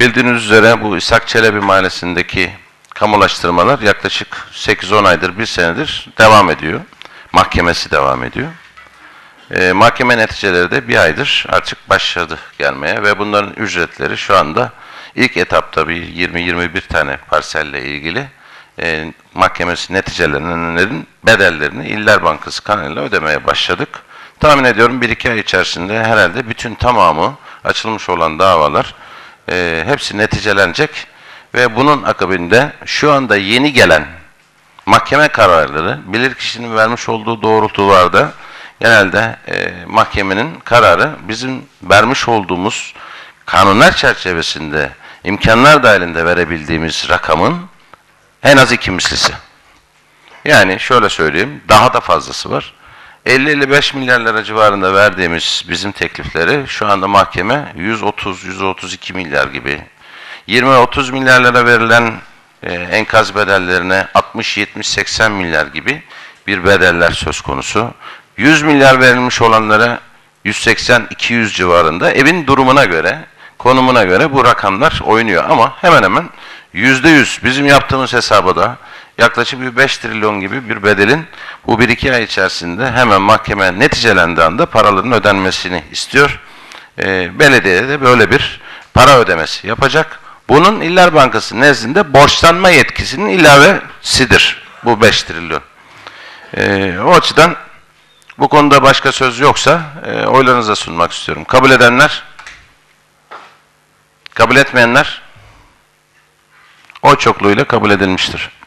Bildiğiniz üzere bu İshak Çelebi Mahallesi'ndeki kamulaştırmalar yaklaşık 8-10 aydır, bir senedir devam ediyor. Mahkemesi devam ediyor. Ee, mahkeme neticeleri de bir aydır artık başladı gelmeye ve bunların ücretleri şu anda ilk etapta bir 20-21 tane parselle ilgili e, mahkemesi neticelerinin bedellerini İller Bankası kanalıyla ödemeye başladık. Tahmin ediyorum 1-2 ay içerisinde herhalde bütün tamamı açılmış olan davalar e, hepsi neticelenecek ve bunun akabinde şu anda yeni gelen mahkeme kararları bilirkişinin vermiş olduğu doğrultularda genelde e, mahkemenin kararı bizim vermiş olduğumuz kanunlar çerçevesinde imkanlar dahilinde verebildiğimiz rakamın en az iki mislisi. Yani şöyle söyleyeyim daha da fazlası var. 50-55 milyar lira civarında verdiğimiz bizim teklifleri şu anda mahkeme 130-132 milyar gibi 20-30 milyar lira verilen e, enkaz bedellerine 60-70-80 milyar gibi bir bedeller söz konusu. 100 milyar verilmiş olanlara 180-200 civarında evin durumuna göre, konumuna göre bu rakamlar oynuyor ama hemen hemen %100 bizim yaptığımız hesaba da yaklaşık bir 5 trilyon gibi bir bedelin bu 1-2 ay içerisinde hemen mahkeme neticelendiği anda paraların ödenmesini istiyor. E, belediye de böyle bir para ödemesi yapacak. Bunun İller Bankası nezdinde borçlanma yetkisinin ilavesidir bu 5 trilyon. E, o açıdan bu konuda başka söz yoksa e, oylarınıza sunmak istiyorum. Kabul edenler, kabul etmeyenler oy çokluğuyla kabul edilmiştir.